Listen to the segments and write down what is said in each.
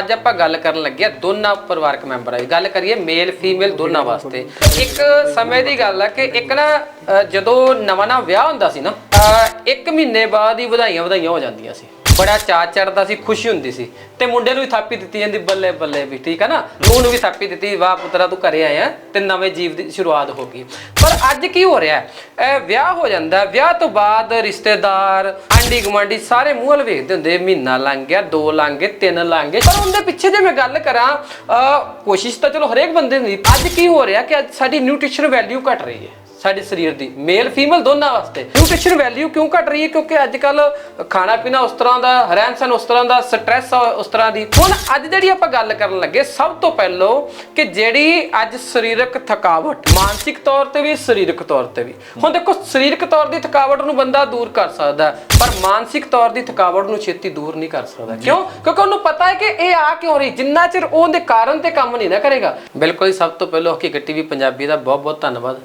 ਅੱਜ ਆਪਾਂ ਗੱਲ ਕਰਨ ਲੱਗੇ ਆ ਦੋਨਾਂ ਪਰਿਵਾਰਕ ਮੈਂਬਰਾਂ ਦੀ। ਗੱਲ ਕਰੀਏ ਮੇਲ ਫੀਮੇਲ ਦੋਨਾਂ ਵਾਸਤੇ। ਇੱਕ ਸਮੇਂ ਦੀ ਗੱਲ ਆ ਕਿ ਇੱਕ ਨਾ ਅ, ਜਦੋਂ ਨਵਾਂ ਨਵਾਂ ਵਿਆਹ ਹੁੰਦਾ ਸੀ ਨਾ ਅ, ਇੱਕ ਮਹੀਨੇ ਬਾਅਦ ਹੀ ਵਧਾਈਆਂ ਵਧਾਈਆਂ ਹੋ ਜਾਂਦੀਆਂ ਸੀ। ਬੜਾ ਚਾਅ ਚੜਦਾ ਸੀ ਖੁਸ਼ੀ ਹੁੰਦੀ ਸੀ। ਤੇ ਮੁੰਡੇ ਨੂੰ ਵੀ ਥਾਪੀ ਦਿੱਤੀ ਜਾਂਦੀ ਬੱਲੇ ਬੱਲੇ ਵੀ ਠੀਕ ਹੈ ਨਾ? ਨੂੰਹ ਨੂੰ ਵੀ ਥਾਪੀ ਦਿੱਤੀ ਵਾਹ ਪੁੱਤਰਾ ਤੂੰ ਘਰੇ ਆਇਆ ਤੇ ਨਵੇਂ ਜੀਵ ਦੀ ਸ਼ੁਰੂਆਤ ਹੋ ਗਈ। ਪਰ ਅੱਜ ਕੀ ਹੋ ਰਿਹਾ? ਹੈ? ਇਹ ਵਿਆਹ ਹੋ ਜਾਂਦਾ ਵਿਆਹ ਤੋਂ ਬਾਅਦ ਰਿਸ਼ਤੇਦਾਰ ਆਂਢੀ ਗੁਆਂਢੀ ਸਾਰੇ ਮੂੰਹ ਵੱਲ ਵੇਖਦੇ ਹੁੰਦੇ ਮਹੀਨਾ ਲੰਘ ਗਿਆ ਦੋ ਲੰਘ ਗਏ ਤਿੰਨ ਲੰਘ ਗਏ। ਪਰ ਉਹਦੇ ਪਿੱਛੇ ਜੇ ਮੈਂ ਗੱਲ ਕਰਾਂ ਅਹ, ਕੋਸ਼ਿਸ਼ ਤਾਂ ਚਲੋ ਹਰੇਕ ਬੰਦੇ ਦੀ ਅੱਜ ਕੀ ਹੋ ਰਿਹਾ ਕਿ ਅੱਜ ਸਾਡੀ ਨਿਊਟ੍ਰੀਸ਼ਨ ਵੈਲਿਊ ਘਟ ਰਹੀ ਹੈ। ਸਾਡੇ ਸਰੀਰ ਦੀ ਮੇਲ ਫੀਮੇਲ ਦੋਨਾਂ ਵਾਸਤੇ। ਨਿਊਟ੍ਰੀਸ਼ਨ ਵੈਲਿਊ ਕਿਉਂ ਘਟ ਰਹੀ ਹੈ? ਕਿਉਂਕਿ ਅੱਜ ਕੱਲ ਖਾਣਾ ਪੀਣਾ ਉਸ ਤਰ੍ਹਾਂ ਦਾ ਰਹਿਣ ਸਹਿਣ ਉਸ ਤਰ੍ਹਾਂ ਦਾ ਸਟ੍ਰੈਸ ਉਸ ਤਰ੍ਹਾਂ ਦੀ। ਹੁਣ ਅੱਜ ਜਿਹੜੀ ਆਪਾਂ ਗੱਲ ਕਰਨ ਲੱਗੇ ਸਭ ਤੋਂ ਪਹਿਲਾਂ ਕਿ ਜਿਹੜੀ ਅੱਜ ਸਰੀਰਕ ਥਕਾਵਟ ਮਾਨਸਿਕ ਤੌਰ ਤੇ ਵੀ ਸਰੀਰਕ ਤੌਰ ਤੇ ਵੀ। ਹੁਣ ਦੇਖੋ ਸਰੀਰਕ ਤੌਰ ਦੀ ਥਕਾਵਟ ਨੂੰ ਬੰਦਾ ਦੂਰ ਕਰ ਸਕਦਾ ਪਰ ਮਾਨਸਿਕ ਤੌਰ ਦੀ ਥਕਾਵਟ ਨੂੰ ਛੇਤੀ ਦੂਰ ਨਹੀਂ ਕਰ ਸਕਦਾ। ਕਿਉਂ? ਕਿਉਂਕਿ ਉਹਨੂੰ ਪਤਾ ਹੈ ਕਿ ਇਹ ਆ ਕਿਉਂ ਰਹੀ? ਜਿੰਨਾ ਚਿਰ ਉਹਦੇ ਕਾਰਨ ਤੇ ਕੰਮ ਨਹੀਂ ਨਾ ਕਰੇਗਾ। ਬਿਲਕੁਲ ਸਭ ਤੋਂ ਪਹਿਲਾਂ ਹਕੀਕਤ ਟੀਵੀ ਪੰਜਾਬੀ ਦਾ ਬਹੁਤ ਬਹੁਤ ਧੰਨਵਾਦ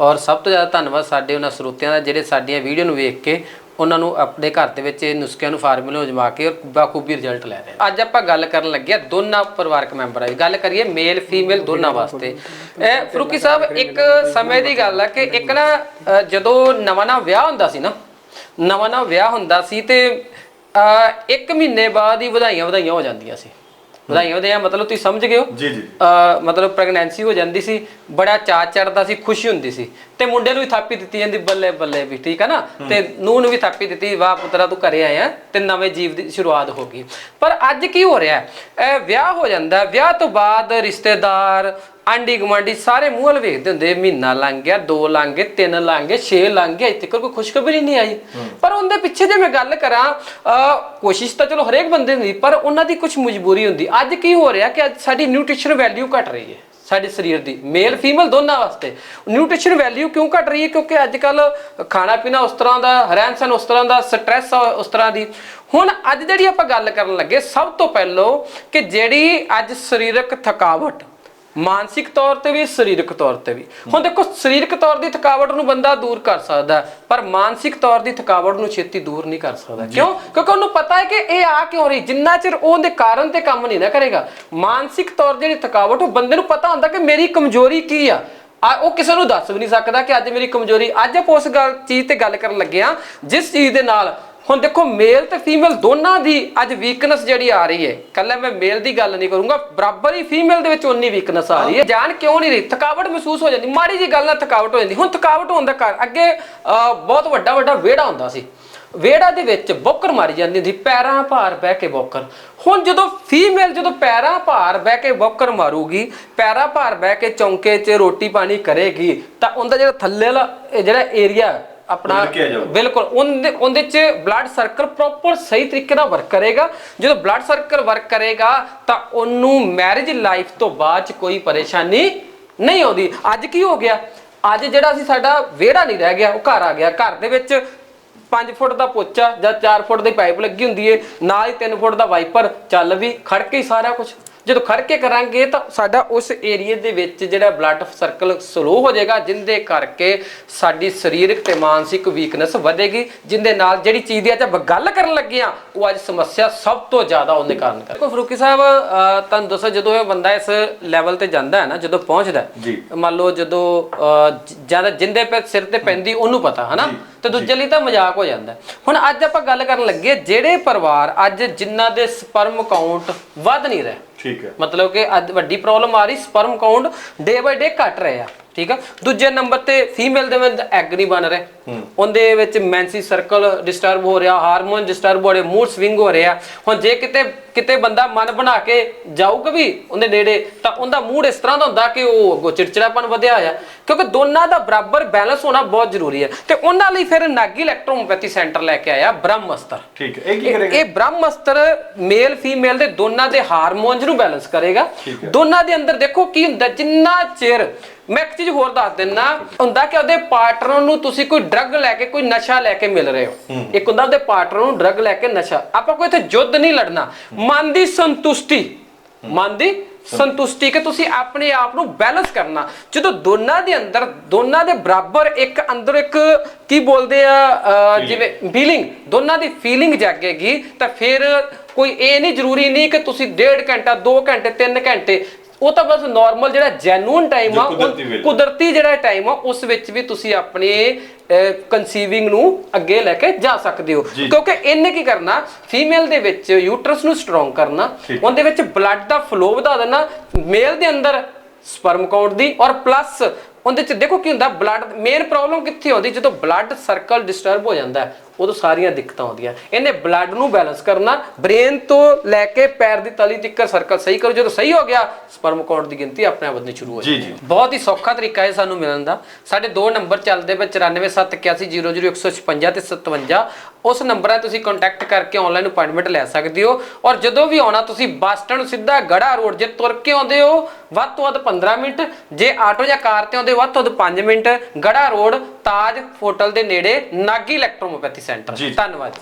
ਔਰ ਸਭ ਤੋਂ ਜ਼ਿਆਦਾ ਧੰਨਵਾਦ ਸਾਡੇ ਉਹਨਾਂ ਸਰੋਤਿਆਂ ਦਾ ਜਿਹੜੇ ਸਾਡੀਆਂ ਵੀਡੀਓ ਨੂੰ ਵੇਖ ਕੇ ਉਹਨਾਂ ਨੂੰ ਆਪਣੇ ਘਰ ਦੇ ਵਿੱਚ ਇਹ ਨੁਸਖਿਆਂ ਨੂੰ ਫਾਰਮੂਲੇ ਅਜਮਾ ਕੇ ਔਰ ਬਾਖੂਬੀ ਰਿਜ਼ਲਟ ਲੈ ਰਹੇ ਨੇ। ਅੱਜ ਆਪਾਂ ਗੱਲ ਕਰਨ ਲੱਗੇ ਆ ਦੋਨਾਂ ਪਰਿਵਾਰਕ ਮੈਂਬਰਾਂ ਦੀ। ਗੱਲ ਕਰੀਏ ਮੇਲ ਫੀਮੇਲ ਦੋਨਾਂ ਵਾਸਤੇ। ਇਹ ਫਰੂਕੀ ਸਾਹਿਬ ਇੱਕ ਸਮੇਂ ਦੀ ਗੱਲ ਆ ਕਿ ਇੱਕ ਨਾ ਅ, ਜਦੋਂ ਨਵਾਂ ਨਵਾਂ ਵਿਆਹ ਹੁੰਦਾ ਸੀ ਨਾ ਨਵਾਂ ਨਵਾਂ ਵਿਆਹ ਹੁੰਦਾ ਸੀ ਤੇ ਅ, ਇੱਕ ਮਹੀਨੇ ਬਾਅਦ ਹੀ ਵਧਾਈਆਂ ਵਧਾਈਆਂ ਹੋ ਜਾਂਦੀਆਂ ਸੀ। ਵਧਾਈਆਂ ਵਧਾਈਆਂ ਮਤਲਬ ਤੁਸੀਂ ਸਮਝ ਗਏ ਹੋ? ਜੀ ਜੀ। ਅ, ਮਤਲਬ ਪ੍ਰੈਗਨੈਂਸੀ ਹੋ ਜਾਂਦੀ ਸੀ ਬੜਾ ਚਾਅ ਚੜਦਾ ਸੀ ਖੁਸ਼ੀ ਹੁੰਦੀ ਸੀ। ਤੇ ਮੁੰਡੇ ਨੂੰ ਵੀ ਥਾਪੀ ਦਿੱਤੀ ਜਾਂਦੀ ਬੱਲੇ ਬੱਲੇ ਵੀ ਠੀਕ ਹੈ ਨਾ? ਤੇ ਨੂੰਹ ਨੂੰ ਵੀ ਥਾਪੀ ਦਿੱਤੀ ਵਾਹ ਪੁੱਤਰਾ ਤੂੰ ਘਰੇ ਆਇਆ ਤੇ ਨਵੇਂ ਜੀਵ ਦੀ ਸ਼ੁਰੂਆਤ ਹੋ ਗਈ। ਪਰ ਅੱਜ ਕੀ ਹੋ ਰਿਹਾ? ਹੈ? ਇਹ ਵਿਆਹ ਹੋ ਜਾਂਦਾ ਵਿਆਹ ਤੋਂ ਬਾਅਦ ਰਿਸ਼ਤੇਦਾਰ ਆਂਢੀ ਗੁਆਂਢੀ ਸਾਰੇ ਮੂੰਹ ਵੱਲ ਵੇਖਦੇ ਹੁੰਦੇ ਮਹੀਨਾ ਲੰਘ ਗਿਆ ਦੋ ਲੰਘ ਗਏ ਤਿੰਨ ਲੰਘ ਗਏ ਛੇ ਲੰਘ ਗਏ ਇੱਥੇ ਕੋਈ ਖੁਸ਼ਖਬਰੀ ਨਹੀਂ ਆਈ। ਪਰ ਉਹਦੇ ਪਿੱਛੇ ਜੇ ਮੈਂ ਗੱਲ ਕਰਾਂ ਕੋਸ਼ਿਸ਼ ਤਾਂ ਚਲੋ ਹਰੇਕ ਬੰਦੇ ਦੀ ਪਰ ਉਹਨਾਂ ਦੀ ਕੁਝ ਮਜਬੂਰੀ ਹੁੰਦੀ। ਅੱਜ ਕੀ ਹੋ ਰਿਹਾ ਕਿ ਅੱਜ ਸਾਡੀ ਨਿਊਟ੍ਰੀਸ਼ਨ ਵੈਲਿਊ ਘਟ ਰਹੀ ਹੈ ਸਾਡੇ ਸਰੀਰ ਦੀ। ਮੇਲ ਫੀਮੇਲ ਦੋਨਾਂ ਵਾਸਤੇ। ਨਿਊਟ੍ਰੀਸ਼ਨ ਵੈਲਿਊ ਕਿਉਂ ਘਟ ਰਹੀ ਹੈ? ਕਿਉਂਕਿ ਅੱਜ ਕੱਲ ਖਾਣਾ ਪੀਣਾ ਉਸ ਤਰ੍ਹਾਂ ਦਾ ਰਹਿਣ ਸਹਿਣ ਉਸ ਤਰ੍ਹਾਂ ਦਾ ਸਟ੍ਰੈਸ ਉਸ ਤਰ੍ਹਾਂ ਦੀ। ਹੁਣ ਅੱਜ ਜਿਹੜੀ ਆਪਾਂ ਗੱਲ ਕਰਨ ਲੱਗੇ ਸਭ ਤੋਂ ਪਹਿਲਾਂ ਕਿ ਜਿਹੜੀ ਅੱਜ ਸਰੀਰਕ ਥਕਾਵਟ ਮਾਨਸਿਕ ਤੌਰ ਤੇ ਵੀ ਸਰੀਰਕ ਤੌਰ ਤੇ ਵੀ। ਹੁਣ ਦੇਖੋ ਸਰੀਰਕ ਤੌਰ ਦੀ ਥਕਾਵਟ ਨੂੰ ਬੰਦਾ ਦੂਰ ਕਰ ਸਕਦਾ ਪਰ ਮਾਨਸਿਕ ਤੌਰ ਦੀ ਥਕਾਵਟ ਨੂੰ ਛੇਤੀ ਦੂਰ ਨਹੀਂ ਕਰ ਸਕਦਾ। ਕਿਉਂ? ਕਿਉਂਕਿ ਉਹਨੂੰ ਪਤਾ ਹੈ ਕਿ ਇਹ ਆ ਕਿਉਂ ਰਹੀ? ਜਿੰਨਾ ਚਿਰ ਉਹਦੇ ਕਾਰਨ ਤੇ ਕੰਮ ਨਹੀਂ ਨਾ ਕਰੇਗਾ। ਮਾਨਸਿਕ ਤੌਰ ਜਿਹੜੀ ਥਕਾਵਟ ਉਹ ਬੰਦੇ ਨੂੰ ਪਤਾ ਹੁੰਦਾ ਕਿ ਮੇਰੀ ਕਮਜ਼ੋਰੀ ਕੀ ਆ। ਆ ਉਹ ਕਿਸੇ ਨੂੰ ਦੱਸ ਵੀ ਨਹੀਂ ਸਕਦਾ ਕਿ ਅੱਜ ਮੇਰੀ ਕਮਜ਼ੋਰੀ ਅੱਜ ਆਪਾਂ ਉਸ ਗੱਲ ਚੀਜ਼ ਤੇ ਗੱਲ ਕਰਨ ਲੱਗੇ ਆ ਜਿਸ ਚੀਜ਼ ਦੇ ਨਾਲ ਹੁਣ ਦੇਖੋ ਮੇਲ ਤੇ ਫੀਮੇਲ ਦੋਨਾਂ ਦੀ ਅੱਜ ਵੀਕਨੈਸ ਜਿਹੜੀ ਆ ਰਹੀ ਹੈ ਕੱਲਾ ਮੈਂ ਮੇਲ ਦੀ ਗੱਲ ਨਹੀਂ ਕਰੂੰਗਾ, ਬਰਾਬਰ ਹੀ ਫੀਮੇਲ ਦੇ ਵਿੱਚ ਉਨੀ ਵੀਕਨੈਸ ਆ ਰਹੀ ਹੈ। ਜਾਨ ਕਿਉਂ ਨਹੀਂ ਰਹੀ? ਥਕਾਵਟ ਮਹਿਸੂਸ ਹੋ ਜਾਂਦੀ, ਮਾੜੀ ਜੀ ਗੱਲ ਨਾਲ ਥਕਾਵਟ ਹੋ ਜਾਂਦੀ। ਹੁਣ ਥਕਾਵਟ ਹੋਣ ਦਾ ਕਾਰਨ ਅੱਗੇ ਬਹੁਤ ਵੱਡਾ ਵੱਡਾ ਵਿਹੜਾ ਹੁੰਦਾ ਸੀ। ਵਿਹੜਾ ਦੇ ਵਿੱਚ ਬੋਕਰ ਮਾਰੀ ਜਾਂਦੀ ਹੁੰਦੀ, ਪੈਰਾਂ ਭਾਰ ਬਹਿ ਕੇ ਬੋਕਰ। ਹੁਣ ਜਦੋਂ ਫੀਮੇਲ ਜਦੋਂ ਪੈਰਾਂ ਭਾਰ ਬਹਿ ਕੇ ਬੋਕਰ ਮਾਰੂਗੀ, ਪੈਰਾਂ ਭਾਰ ਬਹਿ ਕੇ ਚੌਂਕੇ 'ਚ ਰੋਟੀ ਪਾਣੀ ਕਰੇਗੀ, ਤਾਂ ਉਹਦਾ ਜਿਹੜਾ ਥੱਲੇ ਵਾਲਾ ਜਿਹੜਾ ਏਰੀਆ ਆਪਣਾ। ਬਿਲਕੁਲ ਉਹਦੇ ਉਹਦੇ ਚ ਬਲੱਡ ਸਰਕਲ ਪ੍ਰੋਪਰ ਸਹੀ ਤਰੀਕੇ ਨਾਲ ਵਰਕ ਕਰੇਗਾ। ਜਦੋਂ ਬਲੱਡ ਸਰਕਲ ਵਰਕ ਕਰੇਗਾ ਤਾਂ ਉਹਨੂੰ ਮੈਰਿਜ ਲਾਈਫ ਤੋਂ ਬਾਅਦ ਚ ਕੋਈ ਪਰੇਸ਼ਾਨੀ ਨਹੀਂ ਆਉਂਦੀ। ਅੱਜ ਕੀ ਹੋ ਗਿਆ? ਅੱਜ ਜਿਹੜਾ ਸੀ ਸਾਡਾ ਵਿਹੜਾ ਨਹੀਂ ਰਹਿ ਗਿਆ ਉਹ ਘਰ ਆ ਗਿਆ। ਘਰ ਦੇ ਵਿੱਚ 5 ਫੁੱਟ ਦਾ ਪੋਚਾ ਜਾਂ 4 ਫੁੱਟ ਦੀ ਪਾਈਪ ਲੱਗੀ ਹੁੰਦੀ ਏ ਨਾਲ ਹੀ 3 ਫੁੱਟ ਦਾ ਵਾਈਪਰ ਚੱਲ ਵੀ ਖੜ ਕੇ ਹੀ ਸਾਰਾ ਕੁਝ ਜਦੋਂ ਖੜ ਕੇ ਕਰਾਂਗੇ ਤਾਂ ਸਾਡਾ ਉਸ ਏਰੀਏ ਦੇ ਵਿੱਚ ਜਿਹੜਾ ਬਲੱਡ ਸਰਕਲ ਸਲੋ ਹੋ ਜਾਏਗਾ ਜਿੰਦੇ ਕਰਕੇ ਸਾਡੀ ਸਰੀਰਕ ਤੇ ਮਾਨਸਿਕ ਵੀਕਨੈਸ ਵਧੇਗੀ ਜਿੰਦੇ ਨਾਲ ਜਿਹੜੀ ਚੀਜ਼ ਦੀ ਅੱਜ ਗੱਲ ਕਰਨ ਲੱਗੇ ਆ ਉਹ ਅੱਜ ਸਮੱਸਿਆ ਸਭ ਤੋਂ ਜ਼ਿਆਦਾ ਉਹਦੇ ਕਾਰਨ ਕਰ ਕੋਈ ਫਰੂਕੀ ਸਾਹਿਬ ਤੁਹਾਨੂੰ ਦੱਸਾਂ ਜਦੋਂ ਇਹ ਬੰਦਾ ਇਸ ਲੈਵਲ ਤੇ ਜਾਂਦਾ ਹੈ ਨਾ ਜਦੋਂ ਪਹੁੰਚਦਾ ਹੈ। ਮੰਨ ਲਓ ਜਦੋਂ ਜ਼ਿਆਦਾ ਜਿੰਦੇ ਪੇ ਸਿਰ ਤੇ ਪੈਂਦੀ ਉਹਨੂੰ ਪਤਾ ਹਨਾ? ਤੇ ਦੂਜੇ ਲਈ ਤਾਂ ਮਜ਼ਾਕ ਹੋ ਜਾਂਦਾ ਹੈ। ਹੁਣ ਅੱਜ ਆਪਾਂ ਗੱਲ ਕਰਨ ਲੱਗੇ ਜਿਹੜੇ ਪਰਿਵਾਰ ਅੱਜ ਜਿਨ੍ਹਾਂ ਦੇ ਸਪਰਮ ਕਾਊਂਟ ਵੱਧ ਨਹੀਂ ਰਹੇ। ਠੀਕ ਹੈ। ਮਤਲਬ ਕਿ ਅੱਜ ਵੱਡੀ ਪ੍ਰੋਬਲਮ ਆ ਰਹੀ ਸਪਰਮ ਕਾਊਂਟ ਡੇ ਬਾਈ ਡੇ ਘਟ ਰਹੇ ਠੀਕ ਆ? ਦੂਜੇ ਨੰਬਰ ਤੇ ਫੀਮੇਲ ਦੇ ਵਿੱਚ ਐਗ ਨਹੀਂ ਬਣ ਰਹੇ। ਉਹਦੇ ਵਿੱਚ ਮੈਂਸੀ ਸਰਕਲ ਡਿਸਟਰਬ ਹੋ ਰਿਹਾ ਹਾਰਮੋਨ ਡਿਸਟਰਬ ਹੋ ਰਹੇ ਮੂਡ ਸਵਿੰਗ ਹੋ ਰਿਹਾ। ਹੁਣ ਜੇ ਕਿਤੇ ਕਿਤੇ ਬੰਦਾ ਮਨ ਬਣਾ ਕੇ ਜਾਊਗਾ ਵੀ ਉਹਦੇ ਨੇੜੇ ਤਾਂ ਉਹਦਾ ਮੂਡ ਇਸ ਤਰ੍ਹਾਂ ਦਾ ਹੁੰਦਾ ਕਿ ਉਹ ਅੱਗੋਂ ਚਿੜਚਿੜਾਪਨ ਵਧਿਆ ਹੋਇਆ। ਕਿਉਂਕਿ ਦੋਨਾਂ ਦਾ ਬਰਾਬਰ ਬੈਲੈਂਸ ਹੋਣਾ ਬਹੁਤ ਜ਼ਰੂਰੀ ਹੈ। ਤੇ ਉਹਨਾਂ ਲਈ ਫਿਰ ਨਾਗੀ ਇਲੈਕਟ੍ਰੋਮੋਪੈਥੀ ਸੈਂਟਰ ਲੈ ਕੇ ਆਇਆ ਬ੍ਰਹਮਸਤਰ। ਠੀਕ ਹੈ ਇਹ ਕੀ ਕਰੇਗਾ? ਇਹ ਬ੍ਰਹਮਸਤਰ ਮੇਲ ਫੀਮੇਲ ਦੇ ਦੋਨਾਂ ਦੇ ਹਾਰਮੋਨਸ ਨੂੰ ਬੈਲੈਂਸ ਕਰੇਗਾ। ਠੀਕ। ਦੋਨਾਂ ਦੇ ਅੰਦਰ ਦੇਖੋ ਕੀ ਹੁੰਦਾ ਜਿੰਨਾ ਚਿਰ ਮੈਂ ਇੱਕ ਚੀਜ਼ ਹੋਰ ਦੱਸ ਦਿੰਨਾ ਹੁੰਦਾ ਕਿ ਉਹਦੇ ਪਾਰਟਨਰ ਨੂੰ ਤੁਸੀਂ ਕੋਈ ਡਰੱਗ ਲੈ ਕੇ ਕੋਈ ਨਸ਼ਾ ਲੈ ਕੇ ਮਿਲ ਰਹੇ ਹੋ। ਇੱਕ ਹੁੰਦਾ ਉਹਦੇ ਪਾਰਟਨਰ ਨੂੰ ਡਰੱਗ ਲੈ ਕੇ ਨਸ਼ਾ। ਆਪਾਂ ਕੋਈ ਇੱਥੇ ਯੁੱਧ ਨਹੀਂ ਲੜਨਾ। ਮਨ ਦੀ ਸੰਤੁਸ਼ਟੀ। ਮਨ ਦੀ ਸੰਤੁਸ਼ਟੀ ਕਿ ਤੁਸੀਂ ਆਪਣੇ ਆਪ ਨੂੰ ਬੈਲੈਂਸ ਕਰਨਾ। ਜਦੋਂ ਦੋਨਾਂ ਦੇ ਅੰਦਰ ਦੋਨਾਂ ਦੇ ਬਰਾਬਰ ਇੱਕ ਅੰਦਰ ਇੱਕ ਕੀ ਬੋਲਦੇ ਆ ਜਿਵੇਂ ਫੀਲਿੰਗ ਦੋਨਾਂ ਦੀ ਫੀਲਿੰਗ ਜਾਗੇਗੀ ਤਾਂ ਫਿਰ ਕੋਈ ਇਹ ਨਹੀਂ ਜ਼ਰੂਰੀ ਨਹੀਂ ਕਿ ਤੁਸੀਂ ਡੇਢ ਘੰਟਾ 2 ਘੰਟੇ 3 ਘੰਟੇ ਉਹ ਤਾਂ ਬਸ ਨਾਰਮਲ ਜਿਹੜਾ ਜੈਨੂਨ ਟਾਈਮ ਆ ਕੁਦਰਤੀ ਜਿਹੜਾ ਟਾਈਮ ਆ ਉਸ ਵਿੱਚ ਵੀ ਤੁਸੀਂ ਆਪਣੇ ਕਨਸੀਵਿੰਗ ਨੂੰ ਅੱਗੇ ਲੈ ਕੇ ਜਾ ਸਕਦੇ ਹੋ। ਕਿਉਂਕਿ ਇਹਨੇ ਕੀ ਕਰਨਾ ਫੀਮੇਲ ਦੇ ਵਿੱਚ ਯੂਟਰਸ ਨੂੰ ਸਟਰੋਂਗ ਕਰਨਾ। ਉਹਦੇ ਵਿੱਚ ਬਲੱਡ ਦਾ ਫਲੋ ਵਧਾ ਦੇਣਾ ਮੇਲ ਦੇ ਅੰਦਰ ਸਪਰਮ ਕਾਊਂਟ ਦੀ ਔਰ ਪਲੱਸ ਉਹਦੇ ਚ ਦੇਖੋ ਕੀ ਹੁੰਦਾ ਬਲੱਡ ਮੇਨ ਪ੍ਰੋਬਲਮ ਕਿੱਥੇ ਆਉਂਦੀ ਜਦੋਂ ਬਲੱਡ ਸਰਕਲ ਡਿਸਟਰਬ ਹੋ ਜਾਂਦਾ ਹੈ, ਉਦੋਂ ਸਾਰੀਆਂ ਦਿੱਕਤਾਂ ਆਉਂਦੀਆਂ ਇਹਨੇ ਬਲੱਡ ਨੂੰ ਬੈਲੈਂਸ ਕਰਨਾ ਬ੍ਰੇਨ ਤੋਂ ਲੈ ਕੇ ਪੈਰ ਦੀ ਤਲੀ ਤੱਕ ਸਰਕਲ ਸਹੀ ਕਰੋ। ਜਦੋਂ ਸਹੀ ਹੋ ਗਿਆ ਸਪਰਮ ਕਾਊਂਟ ਦੀ ਗਿਣਤੀ ਆਪਣੇ ਆਪ ਵਧਣੀ ਸ਼ੁਰੂ ਹੋ ਜਾਂਦੀ ਹੈ। ਬਹੁਤ ਹੀ ਸੌਖਾ ਤਰੀਕਾ ਹੈ ਸਾਨੂੰ ਮਿਲਣ ਦਾ। ਸਾਡੇ ਦੋ ਨੰਬਰ ਚੱਲਦੇ ਪਏ 9471800156 ਤੇ 57 ਉਸ ਨੰਬਰਾਂ 'ਤੇ ਤੁਸੀਂ ਕੰਟੈਕਟ ਕਰਕੇ ਆਨਲਾਈਨ ਅਪਾਇੰਟਮੈਂਟ ਲੈ ਸਕਦੇ ਹੋ। ਔਰ ਜਦੋਂ ਵੀ ਆਉਣਾ ਤੁਸੀਂ ਬੱਸ ਸਟੈਂਡ ਸਿੱਧਾ ਗੜਾ ਰੋਡ ਜੇ ਤੁਰ ਕੇ ਆਉਂਦੇ ਹੋ ਵੱਧ ਤੋਂ ਵੱਧ 15 ਮਿੰਟ। ਜੇ ਆਟੋ ਜਾਂ ਕਾਰ ਤੇ ਆਉਂਦੇ ਵੱਧ ਤੋਂ ਵੱਧ 5 minute. Garha road Taj hotel ਦੇ ਨੇੜੇ ਨਾਗੀ ਇਲੈਕਟ੍ਰੋਮੋਪੈਥੀ ਸੈਂਟਰ। ਧੰਨਵਾਦ